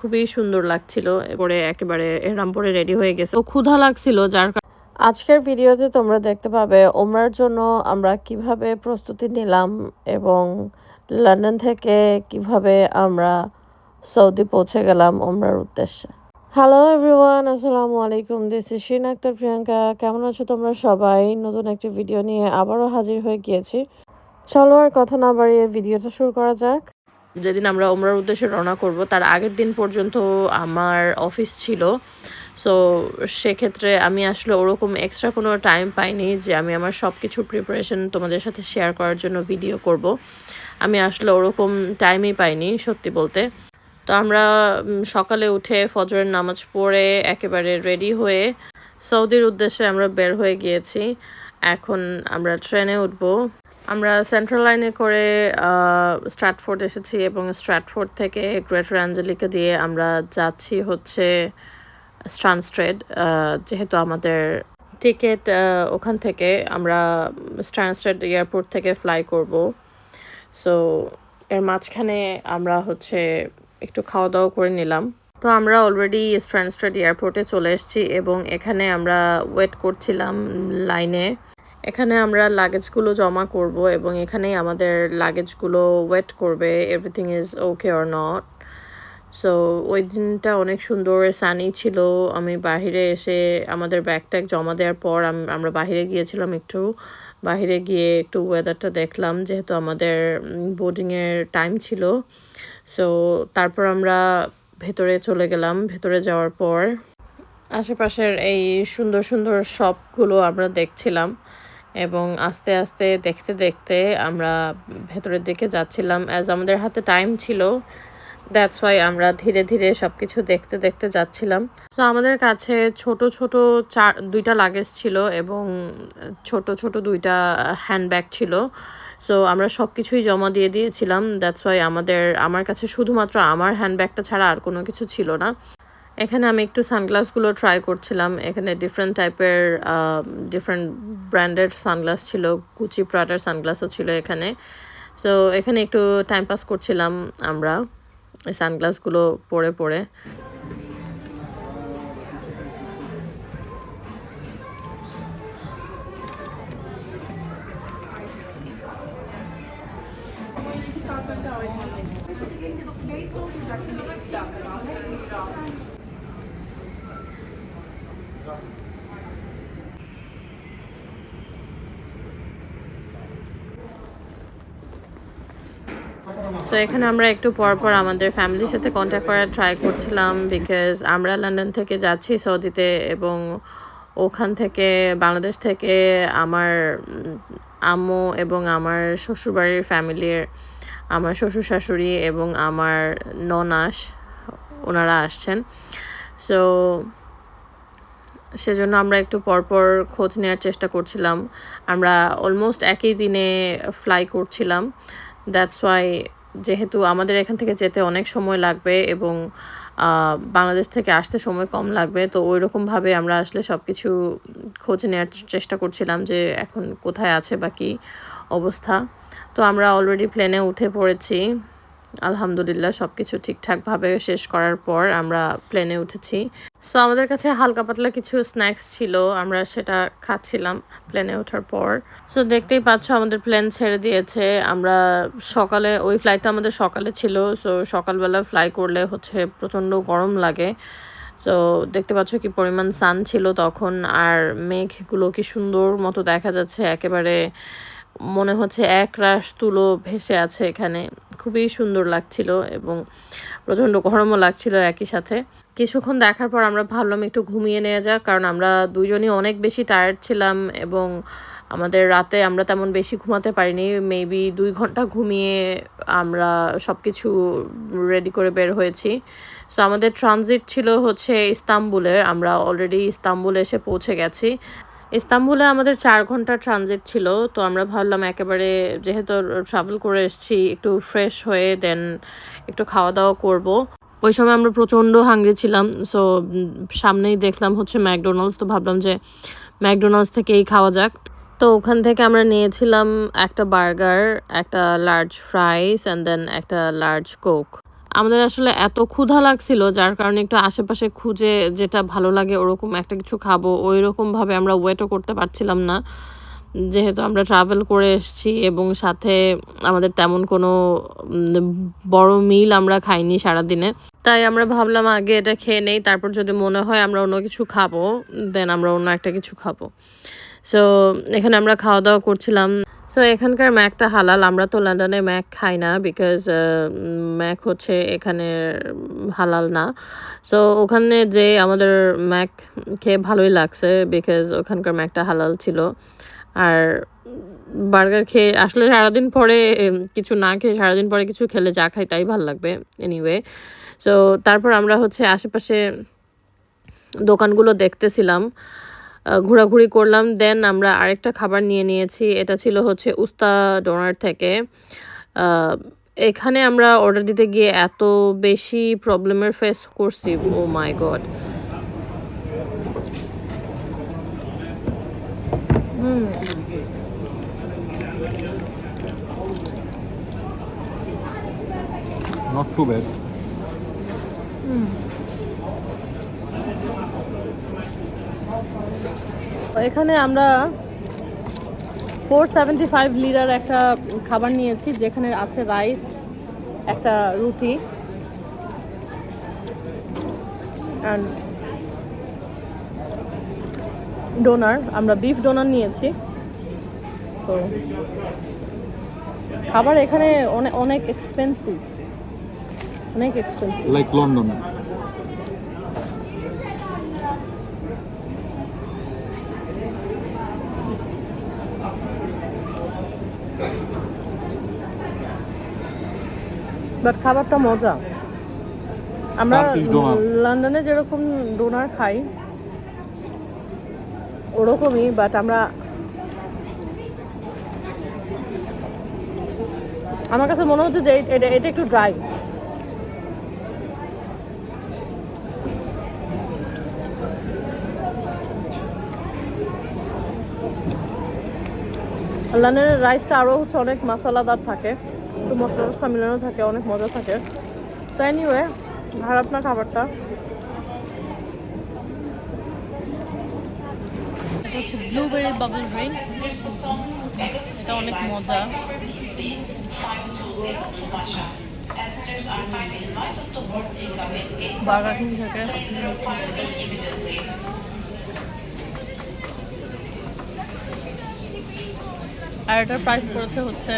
খুবই সুন্দর লাগছিল, এরপরে একেবারে রামপুরে রেডি হয়ে গেছে। তো ক্ষুধা লাগছিল, যার আজকের ভিডিওতে তোমরা দেখতে পাবে ওমরার জন্য আমরা কীভাবে প্রস্তুতি নিলাম এবং লন্ডন থেকে কীভাবে আমরা সৌদি পৌঁছে গেলাম ওমরার উদ্দেশ্যে। হ্যালো এভরিওয়ান আসসালামু আলাইকুম। দিস ইজ শিন আক্তার প্রিয়াঙ্কা কেমন আছো তোমরা সবাই? নতুন একটি ভিডিও নিয়ে আবারও হাজির হয়ে গিয়েছি। চলো আর কথা না বাড়িয়ে ভিডিওটা শুরু করা যাক। যেদিন আমরা ওমরার উদ্দেশ্যে রওনা করব, তার আগের দিন পর্যন্ত আমার অফিস ছিল। সো সেক্ষেত্রে আমি আসলে ওরকম এক্সট্রা কোনো টাইম পাইনি যে আমি আমার সব কিছু প্রিপারেশন তোমাদের সাথে শেয়ার করার জন্য ভিডিও করব। আমি আসলে ওরকম টাইমই পাইনি, সত্যি বলতে। তো আমরা সকালে উঠে ফজরের নামাজ পড়ে একেবারে রেডি হয়ে সৌদির উদ্দেশ্যে আমরা বের হয়ে গিয়েছি। এখন আমরা ট্রেনে উঠবো। আমরা সেন্ট্রাল লাইনে করে স্ট্র্যাটফোর্ড এসেছি এবং স্ট্র্যাটফোর্ড থেকে গ্রেটার অ্যাঞ্জেলিকা দিয়ে আমরা যাচ্ছি হচ্ছে স্ট্রানস্ট্রেড যেহেতু আমাদের টিকিট ওখান থেকে আমরা স্ট্রানস্ট্রেড এয়ারপোর্ট থেকে ফ্লাই করব। সো এর মাঝখানে আমরা হচ্ছে একটু খাওয়া দাওয়া করে নিলাম। তো আমরা অলরেডি স্ট্রানস্ট্রেড এয়ারপোর্টে চলে এসেছি এবং এখানে আমরা ওয়েট করছিলাম লাইনে এখানে আমরা লাগেজগুলো জমা করব এবং এখানেই আমাদের লাগেজগুলো ওয়েট করবে everything is okay or not so ওই দিনটা অনেক সুন্দর সানি ছিল। আমি বাহিরে এসে আমাদের ব্যাগ ট্যাগ জমা দেওয়ার পর আমরা বাহিরে গিয়েছিলাম একটু। বাহিরে গিয়ে একটু ওয়েদারটা দেখলাম, যেহেতু আমাদের বোর্ডিংয়ের টাইম ছিল। সো তারপর আমরা ভেতরে চলে গেলাম, ভেতরে যাওয়ার পর। আশেপাশের এই সুন্দর সুন্দর শপগুলো আমরা দেখছিলাম। এবং আস্তে আস্তে দেখতে দেখতে আমরা ভেতরের দিকে যাচ্ছিলাম অ্যাজ আমাদের হাতে টাইম ছিল। দ্যাটস ওয়াই আমরা ধীরে ধীরে সব কিছু দেখতে দেখতে যাচ্ছিলাম। সো আমাদের কাছে ছোট ছোট চার, দুইটা লাগেজ ছিল এবং ছোট ছোট দুইটা হ্যান্ডব্যাগ ছিল। সো আমরা সব কিছুই জমা দিয়ে দিয়েছিলাম। দ্যাটস ওয়াই আমাদের, আমার কাছে শুধুমাত্র আমার হ্যান্ডব্যাগটা ছাড়া আর কোনো কিছু ছিল না। এখানে আমি একটু সানগ্লাসগুলো ট্রাই করছিলাম। এখানে ডিফারেন্ট টাইপের ডিফারেন্ট ব্র্যান্ডেড সানগ্লাস ছিল। কুচি প্রাটার সানগ্লাসও ছিল এখানে। সো এখানে একটু টাইম পাস করছিলাম আমরা এই সানগ্লাসগুলো পরে পরে। সো এখানে আমরা একটু পর পর আমাদের ফ্যামিলির সাথে কন্ট্যাক্ট করার ট্রাই করছিলাম বিকজ আমরা লন্ডন থেকে যাচ্ছি সৌদিতে এবং ওখান থেকে বাংলাদেশ থেকে আমার আম্মু এবং আমার শ্বশুরবাড়ির ফ্যামিলির আমার শ্বশুর শাশুড়ি এবং আমার ননাস ওনারা আসছেন। সো সেজন্য আমরা একটু পরপর খোঁজ নেওয়ার চেষ্টা করছিলাম। আমরা অলমোস্ট একই দিনে ফ্লাই করছিলাম। দ্যাটস ওয়াই যেহেতু আমাদের এখান থেকে যেতে অনেক সময় লাগবে এবং বাংলাদেশ থেকে আসতে সময় কম লাগবে, তো ওই রকমভাবে আমরা আসলে সব কিছু খোঁজ নেওয়ার চেষ্টা করছিলাম যে এখন কোথায় আছে বা কী অবস্থা। তো আমরা অলরেডি প্লেনে উঠে পড়েছি। আলহামদুলিল্লাহ সব কিছু ঠিকঠাকভাবে শেষ করার পর আমরা প্লেনে উঠেছি। সো আমাদের কাছে হালকা পাতলা কিছু স্ন্যাক্স ছিল, আমরা সেটা খাচ্ছিলাম প্লেনে ওঠার পর। সো দেখতেই পাচ্ছ আমাদের প্লেন ছেড়ে দিয়েছে, আমরা সকালে, ওই ফ্লাইটটা আমাদের সকালে ছিল সো সকালবেলা ফ্লাই করলে হচ্ছে প্রচণ্ড গরম লাগে। সো দেখতে পাচ্ছ কি পরিমাণ সান ছিল তখন, আর মেঘগুলো কি সুন্দর মতো দেখা যাচ্ছে, একেবারে মনে হচ্ছে এক রাশ তুলো ভেসে আছে এখানে। খুবই সুন্দর লাগছিল এবং প্রচণ্ড গরমও লাগছিল একই সাথে। কিছুক্ষণ দেখার পর আমরা ভাবলাম একটু ঘুমিয়ে নেওয়া যাক, কারণ আমরা দুজনই অনেক বেশি টায়ার্ড ছিলাম এবং আমাদের রাতে আমরা তেমন বেশি ঘুমাতে পারিনি। মেবি দুই ঘণ্টা ঘুমিয়ে আমরা সব কিছু রেডি করে বের হয়েছি। সো আমাদের ট্রানজিট ছিল হচ্ছে ইস্তাম্বুলে, আমরা অলরেডি ইস্তাম্বুল এসে পৌঁছে গেছি। ইস্তাম্বুলে আমাদের চার ঘণ্টা ট্রানজিট ছিল, তো আমরা ভাবলাম একেবারে যেহেতু ট্রাভেল করে এসেছি, একটু ফ্রেশ হয়ে দেন একটু খাওয়া দাওয়া করব। ওই সময় আমরা প্রচণ্ড হাঙ্গরি ছিলাম সো সামনেই দেখলাম হচ্ছে ম্যাকডোনাল্ডস, তো ভাবলাম যে ম্যাকডোনাল্ডস থেকেই খাওয়া যাক। তো ওখান থেকে আমরা নিয়েছিলাম একটা বার্গার, একটা লার্জ ফ্রাইস অ্যান্ড দেন একটা লার্জ কোক আমাদের আসলে এত ক্ষুধা লাগছিল, যার কারণে একটু আশেপাশে খুঁজে যেটা ভালো লাগে ওরকম একটা কিছু খাব, ওইরকমভাবে আমরা ওয়েটও করতে পারছিলাম না। যেহেতু আমরা ট্রাভেল করে এসেছি এবং সাথে আমাদের তেমন কোনো বড় মিল আমরা খাইনি সারাদিনে। তাই আমরা ভাবলাম আগে এটা খেয়ে নেই, তারপর যদি মনে হয় আমরা অন্য কিছু খাব দেন আমরা অন্য একটা কিছু খাব। সো এখানে আমরা খাওয়া দাওয়া করছিলাম। সো এখানকার ম্যাকটা হালাল। আমরা তো লন্ডনে ম্যাক খাই না বিকজ ম্যাক হচ্ছে এখানে হালাল না। সো ওখানে যে আমাদের ম্যাক খেয়ে ভালোই লাগছে বিকজ ওখানকার ম্যাকটা হালাল ছিল। আর বার্গার খেয়ে, আসলে সারাদিন পরে কিছু না খেয়ে সারাদিন পরে কিছু খেলে যা খাই তাই ভালো লাগবে এনিওয়ে সো তারপর আমরা হচ্ছে আশেপাশে দোকানগুলো দেখতেছিলাম। ঘোরাঘুরি করলাম। দেন আমরা আরেকটা খাবার নিয়ে নিয়েছি। এটা ছিল হচ্ছে উস্তা ডোনার থেকে। এখানে আমরা অর্ডার দিতে গিয়ে এত বেশি প্রবলেমের ফেস করছি। ও my god Not too bad. এখানে আমরা ফোর সেভেন্টি ফাইভ লিটার একটা খাবার নিয়েছি, যেখানে আছে রাইস একটা রুটি অ্যান্ড ডোনার আমরা বিফ ডোনার নিয়েছি তো খাবার এখানে অনেক অনেক এক্সপেন্সিভ অনেক এক্সপেন্সিভ Like London. বাট খাবারটা মজা। আমরা লন্ডনে যেরকম ডোনার খাই ওরকমই বাট আমরা আমার কাছে মনে হচ্ছে যে এটা এটা একটু ড্রাই লন্ডনের রাইসটা আরও হচ্ছে অনেক মশলাদার থাকে। একটু মশলা টশলা মিলানো থাকে, অনেক মজা থাকে। তো এনিওয়ে খারাপ না খাবারটা। ব্লুবেরি এটা অনেক মজা। থেকে। আর এটার প্রাইস পড়েছে হচ্ছে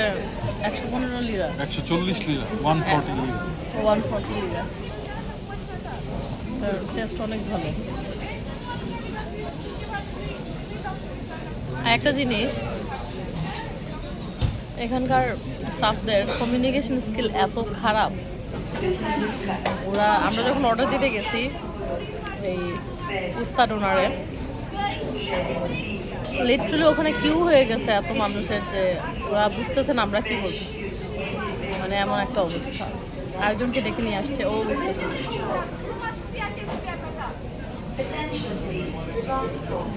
একশো পনেরো লিরা একশো চল্লিশ lira one forty lira one forty lira taste অনেক ভালো। আর একটা জিনিস এখানকার স্টাফদের কমিউনিকেশন স্কিল এত খারাপ। ওরা আমরা যখন অর্ডার দিতে গেছি এই উস্তা ডোনারে লিটারালি ওখানে কিউ হয়ে গেছে এত মানুষের যে ওরা বুঝতেছে না আমরা কি বলতেছি। মানে এমন একটা অবস্থা। আরেকজনকে ডেকে নিয়ে আসছে ও বুঝতেছে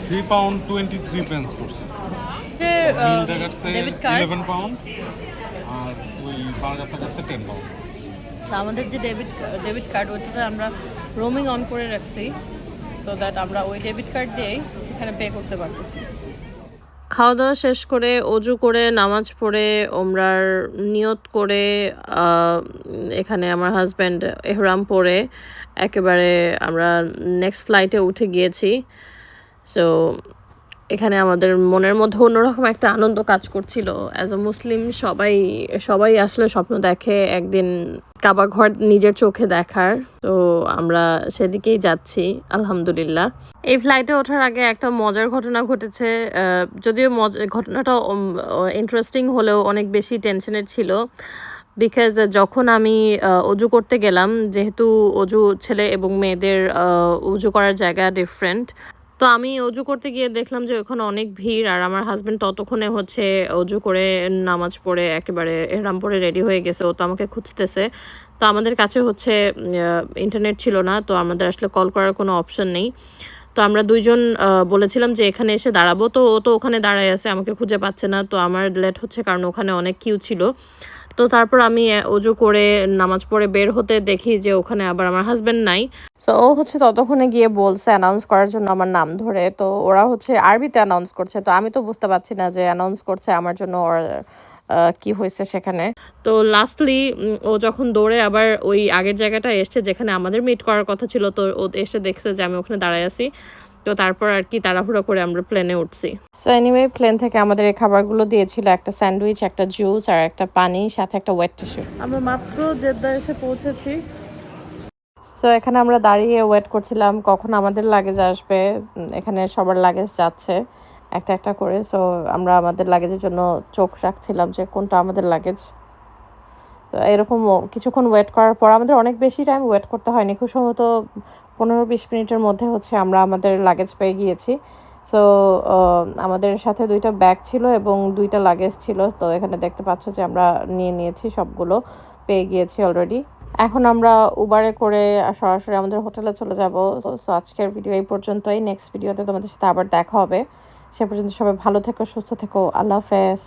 three pound twenty three pence করছে। যে কাটছে ডেবিট কার্ড ইলেভেন পাউন্ড আর ওই বার্গারটা কাটছে টেন পাউন্ড আমাদের যে ডেবিট ডেবিট কার্ড ওইটাতে আমরা রোমিং অন করে রাখছি সো দ্যাট আমরা ওই ডেবিট কার্ড দিয়েই এখানে পে করতে পারতেছি। খাওয়া দাওয়া শেষ করে অজু করে, নামাজ পড়ে ওমরার নিয়ত করে এখানে আমার হাজব্যান্ড এহরাম পরে একেবারে আমরা নেক্সট ফ্লাইটে উঠে গিয়েছি। সো এখানে আমাদের মনের মধ্যে অন্যরকম একটা আনন্দ কাজ করছিল। অ্যাজ আ মুসলিম সবাই সবাই আসলে স্বপ্ন দেখে একদিন কাবা ঘর নিজের চোখে দেখার। তো আমরা সেদিকেই যাচ্ছি, আলহামদুলিল্লাহ। এই ফ্লাইটে ওঠার আগে একটা মজার ঘটনা ঘটেছে। যদিও ঘটনাটা ইন্টারেস্টিং হলেও অনেক বেশি টেনশনের ছিল। বিকজ যখন আমি অজু করতে গেলাম, যেহেতু অজু ছেলে এবং মেয়েদের অজু করার জায়গা ডিফারেন্ট তো আমি অজু করতে গিয়ে দেখলাম যে ওখানে অনেক ভিড় আর আমার হাজবেন্ড ততক্ষণে হচ্ছে অজু করে নামাজ পড়ে একেবারে এহরাম পরে রেডি হয়ে গেছে। ও তো আমাকে খুঁজতেছে। তো আমাদের কাছে হচ্ছে ইন্টারনেট ছিল না, তো আমাদের আসলে কল করার কোনো অপশন নেই। তো আমরা দুইজন বলেছিলাম যে এখানে এসে দাঁড়াবো। তো ও তো ওখানে দাঁড়ায় আছে, আমাকে খুঁজে পাচ্ছে না। তো আমার লেট হচ্ছে কারণ ওখানে অনেক কিউ ছিল। তো তারপর আমি অজু করে নামাজ পড়ে বের হতে দেখি যে ওখানে আবার আমার হাজবেন্ড নাই। সো ও হচ্ছে ততক্ষণে গিয়ে বলছে অ্যানাউন্স করার জন্য আমার নাম ধরে। তো ওরা হচ্ছে আরবিতে অ্যানাউন্স করছে। তো আমি তো বুঝতে পারছি না যে অ্যানাউন্স করছে আমার জন্য ওর কি হয়েছে সেখানে। তো লাস্টলি ও যখন দৌড়ে আবার ওই আগের জায়গাটা এসছে যেখানে আমাদের মিট করার কথা ছিল তো ও এসে দেখছে যে আমি ওখানে দাঁড়ায় আছি। তো তারপর আর কি তাড়াহুড়ো করে আমরা প্লেনে উঠছি। সো এনিওয়ে প্লেন থেকে আমাদের এই খাবারগুলো দিয়েছিল একটা স্যান্ডউইচ একটা জুস আর একটা পানি সাথে একটা ওয়েট টিস্যু আমরা মাত্র জেদ্দা এসে পৌঁছেছি। সো এখানে আমরা দাঁড়িয়ে ওয়েট করছিলাম কখন আমাদের লাগেজ আসবে এখানে সবার লাগেজ যাচ্ছে একটা একটা করে। সো আমরা আমাদের লাগেজের জন্য চোখ রাখছিলাম যে কোনটা আমাদের লাগেজ এরকম কিছুক্ষণ ওয়েট করার পর আমাদের অনেক বেশি টাইম ওয়েট করতে হয়নি। খুব সম্ভবত পনেরো বিশ মিনিটের মধ্যে হচ্ছে আমরা আমাদের লাগেজ পেয়ে গিয়েছি। সো আমাদের সাথে দুইটা ব্যাগ ছিল এবং দুইটা লাগেজ ছিল। তো এখানে দেখতে পাচ্ছ যে আমরা নিয়ে নিয়েছি সবগুলো, পেয়ে গিয়েছি অলরেডি এখন আমরা উবারে করে সরাসরি আমাদের হোটেলে চলে যাব। সো আজকের ভিডিও এই পর্যন্তই। নেক্সট ভিডিওতে তোমাদের সাথে আবার দেখা হবে। সে পর্যন্ত সবাই ভালো থেকো, সুস্থ থেকো। আল্লাহ হাফেজ।